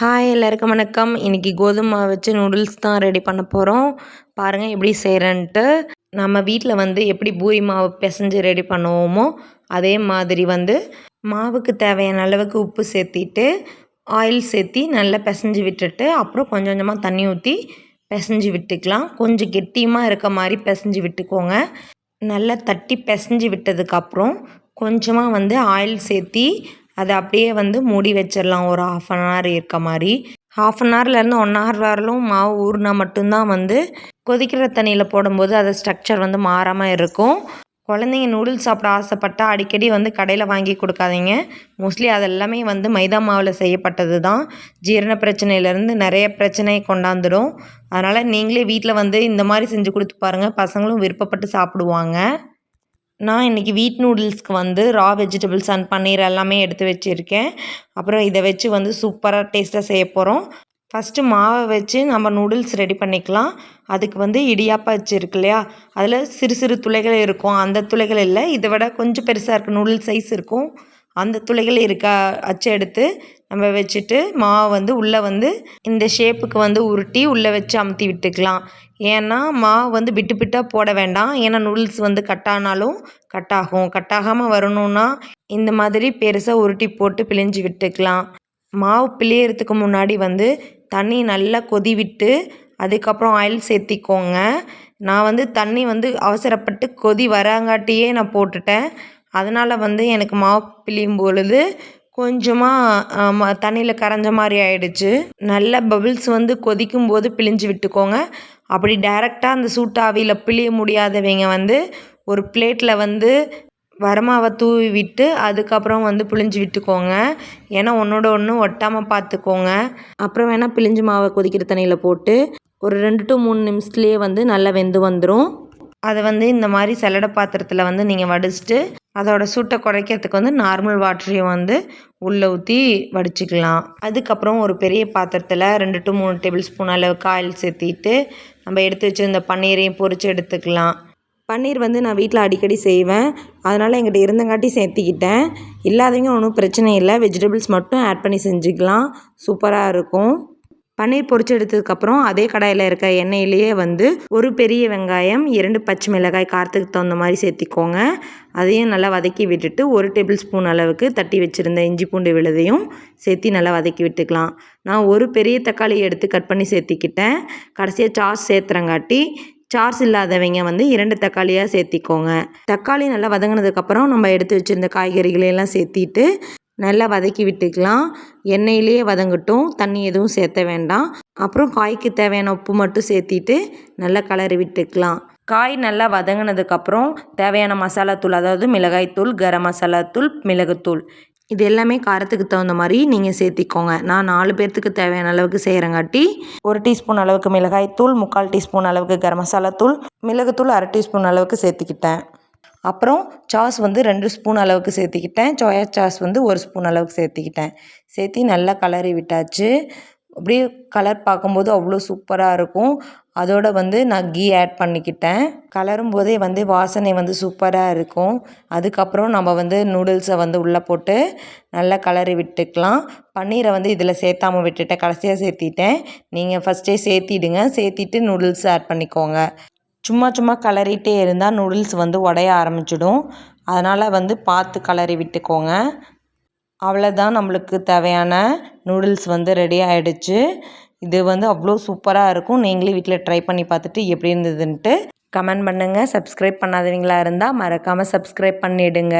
Hi எல்லாருக்கும் வணக்கம். இன்றைக்கி கோதுமை வச்சு நூடுல்ஸ் தான் ரெடி பண்ண போகிறோம் பாருங்கள் எப்படி செய்கிறேன்ட்டு நம்ம வீட்டில் வந்து எப்படி பூரி மாவு பிசைஞ்சு ரெடி பண்ணுவோமோ அதே மாதிரி வந்து மாவுக்கு தேவையான அளவுக்கு உப்பு சேர்த்திட்டு ஆயில் சேர்த்தி நல்லா பிசைஞ்சு விட்டுட்டு அப்புறம் கொஞ்சம் கொஞ்சமாக தண்ணி ஊற்றி பிசைஞ்சு விட்டுக்கலாம். கொஞ்சம் கெட்டியமாக இருக்க மாதிரி பிசைஞ்சு விட்டுக்கோங்க. நல்லா தட்டி பிசைஞ்சு விட்டதுக்கப்புறம் கொஞ்சமாக வந்து ஆயில் சேர்த்தி அதை அப்படியே வந்து மூடி வச்சிடலாம். ஒரு ஆஃப் அன் ஹவர் இருக்க மாதிரி. ஹாஃப் அன் ஹவர்லேருந்து ஒன் ஹவர் வரலும் மாவு ஊறினா மட்டும்தான் வந்து கொதிக்கிற தண்ணியில் போடும்போது அது ஸ்ட்ரக்சர் வந்து மாறாமல் இருக்கும். குழந்தைங்க நூடுல்ஸ் சாப்பிட ஆசைப்பட்டால் அடிக்கடி வந்து கடையில் வாங்கி கொடுக்காதீங்க. மோஸ்ட்லி அதெல்லாமே வந்து மைதா மாவில் செய்யப்பட்டது தான் ஜீரண பிரச்சனையிலேருந்து நிறைய பிரச்சனையை கொண்டாந்துடும் அதனால் நீங்களே வீட்டில் வந்து இந்த மாதிரி செஞ்சு கொடுத்து பாருங்கள் பசங்களும் விருப்பப்பட்டு சாப்பிடுவாங்க. நான் இன்றைக்கி வீட் நூடுல்ஸ்க்கு வந்து ரா வெஜிடபிள்ஸ் அண்ட் பன்னீர் எல்லாமே எடுத்து வச்சுருக்கேன். அப்புறம் இதை வச்சு வந்து சூப்பராக டேஸ்ட்டாக செய்ய போகிறோம் ஃபஸ்ட்டு மாவை வச்சு நம்ம நூடுல்ஸ் ரெடி பண்ணிக்கலாம். அதுக்கு வந்து இடியாப்பா வச்சு இருக்கு இல்லையா? அதில் சிறு சிறு துளைகள் இருக்கும். அந்த துளைகள் இல்லை. இதை விட கொஞ்சம் பெருசாக இருக்குது நூடுல்ஸ் சைஸ் இருக்கும். அந்த துளைகள் இருக்கா அச்சு எடுத்து நம்ம வச்சுட்டு மாவை வந்து உள்ளே வந்து இந்த ஷேப்புக்கு வந்து உருட்டி உள்ளே வச்சு அமுத்தி விட்டுக்கலாம். ஏன்னா மாவு வந்து விட்டு விட்டால் போட வேண்டாம். ஏன்னா நூடுல்ஸ் வந்து கட்டானாலும் கட் ஆகும். கட் ஆகாமல் வரணுன்னா இந்த மாதிரி பெருசாக உருட்டி போட்டு பிழிஞ்சு விட்டுக்கலாம். மாவு பிழியறதுக்கு முன்னாடி வந்து தண்ணி நல்லா கொதி விட்டு அதுக்கப்புறம் ஆயில் சேர்த்திக்கோங்க. நான் வந்து தண்ணி வந்து அவசரப்பட்டு கொதி வராங்காட்டியே நான் போட்டுட்டேன். அதனால் வந்து எனக்கு மாவு பிழியும் பொழுது கொஞ்சமாக தண்ணியில் கரைஞ்ச மாதிரி ஆயிடுச்சு. நல்ல பபிள்ஸ் வந்து கொதிக்கும் போது பிழிஞ்சு விட்டுக்கோங்க. அப்படி டைரெக்டாக அந்த சூட்டாவியில் பிழிய முடியாதவங்க வந்து ஒரு பிளேட்டில் வந்து வரமாவை தூவி விட்டு அதுக்கப்புறம் வந்து பிழிஞ்சு விட்டுக்கோங்க. ஏன்னா ஒன்றோட ஒன்று ஒட்டாமல் பார்த்துக்கோங்க அப்புறம் வேணால் பிழிஞ்சு மாவை கொதிக்கிற தண்ணியில் போட்டு ஒரு ரெண்டு டு மூணு நிமிஷத்துலேயே வந்து நல்லா வெந்து வந்துடும் அதை வந்து இந்த மாதிரி சல்லடை பாத்திரத்தில் வந்து நீங்கள் வடிச்சிட்டு அதோட சூட்டை குறைக்கிறதுக்கு வந்து நார்மல் வாட்டரையும் வந்து உள்ளே ஊற்றி வடிச்சிக்கலாம். அதுக்கப்புறம் ஒரு பெரிய பாத்திரத்தில் ரெண்டு டு மூணு டேபிள் ஸ்பூன் அளவுக்கு ஆயில் சேர்த்திட்டு நம்ம எடுத்து வச்சுருந்த பன்னீரையும் பொறிச்சு எடுத்துக்கலாம். பன்னீர் வந்து நான் வீட்டில் அடிக்கடி செய்வேன். அதனால் எங்கிட்ட இருந்தங்காட்டி சேர்த்திக்கிட்டேன். இல்லாதவங்க ஒன்றும் பிரச்சனை இல்லை. வெஜிடபிள்ஸ் மட்டும் ஆட் பண்ணி செஞ்சுக்கலாம். சூப்பராக இருக்கும். பன்னீர் பொரிச்சு எடுத்ததுக்கப்புறம் அதே கடாயில் இருக்க எண்ணெயிலேயே வந்து ஒரு பெரிய வெங்காயம் இரண்டு பச்சை மிளகாய் காரத்துக்கு தகுந்த மாதிரி சேர்த்திக்கோங்க. அதையும் நல்லா வதக்கி விட்டுட்டு ஒரு டேபிள் ஸ்பூன் அளவுக்கு தட்டி வச்சுருந்த இஞ்சி பூண்டு விழுதையும் சேர்த்தி நல்லா வதக்கி விட்டுக்கலாம். நான் ஒரு பெரிய தக்காளி எடுத்து கட் பண்ணி சேர்த்திக்கிட்டேன். கடைசியாக சாஸ் சேர்த்துறங்காட்டி சார்ஸ் இல்லாதவங்க வந்து இரண்டு தக்காளியாக சேர்த்திக்கோங்க. தக்காளி நல்லா வதங்கினதுக்கப்புறம் நம்ம எடுத்து வச்சுருந்த காய்கறிகளையெல்லாம் சேர்த்திட்டு நல்லா வதக்கி விட்டுக்கலாம். எண்ணெயிலேயே வதங்கட்டும். தண்ணி எதுவும் சேர்த்த வேண்டாம். அப்புறம் காய்க்கு தேவையான உப்பு மட்டும் சேர்த்திட்டு நல்லா கலரி விட்டுக்கலாம். காய் நல்லா வதங்கினதுக்கப்புறம் தேவையான மசாலாத்தூள் அதாவது மிளகாய்த்தூள் கரம் மசாலாத்தூள் மிளகுத்தூள் இது எல்லாமே காரத்துக்கு தகுந்த மாதிரி நீங்கள் சேர்த்திக்கோங்க. நான் நாலு பேர்த்துக்கு தேவையான அளவுக்கு செய்கிறங்காட்டி ஒரு டீஸ்பூன் அளவுக்கு மிளகாய்த்தூள் முக்கால் டீஸ்பூன் அளவுக்கு கரம் மசாலாத்தூள் மிளகுத்தூள் அரை டீஸ்பூன் அளவுக்கு சேர்த்திக்கிட்டேன். அப்புறம் சாஸ் வந்து ரெண்டு ஸ்பூன் அளவுக்கு சேர்த்திக்கிட்டேன். சோயா சாஸ் வந்து ஒரு ஸ்பூன் அளவுக்கு சேர்த்திக்கிட்டேன். சேர்த்தி நல்லா கலரி விட்டாச்சு. அப்படியே கலர் பார்க்கும்போது அவ்வளோ சூப்பராக இருக்கும். அதோடு வந்து நான் கீ ஆட் பண்ணிக்கிட்டேன். கலரும் போதே வந்து வாசனை வந்து சூப்பராக இருக்கும். அதுக்கப்புறம் நம்ம வந்து நூடுல்ஸை வந்து உள்ளே போட்டு நல்லா கலரி விட்டுக்கலாம். பன்னீரை வந்து இதில் சேர்த்தாமல் விட்டுட்டேன். கடைசியாக சேர்த்திட்டேன். நீங்கள் ஃபஸ்ட்டே சேர்த்திடுங்க. சேர்த்திட்டு நூடுல்ஸ் ஆட் பண்ணிக்கோங்க. சும்மா சும்மா கிளறிட்டே இருந்தால் நூடுல்ஸ் வந்து உடைய ஆரம்பிச்சிடும். அதனால் வந்து பார்த்து கிளறி விட்டுக்கோங்க. அவ்வளோதான் நம்மளுக்கு தேவையான நூடுல்ஸ் வந்து ரெடி ஆகிடுச்சு இது வந்து அவ்வளோ சூப்பராக இருக்கும். நீங்களே வீட்டில் ட்ரை பண்ணி பார்த்துட்டு எப்படி இருந்ததுன்ட்டு கமெண்ட் பண்ணுங்கள் சப்ஸ்கிரைப் பண்ணாதவங்களா இருந்தால் மறக்காமல் சப்ஸ்கிரைப் பண்ணிவிடுங்க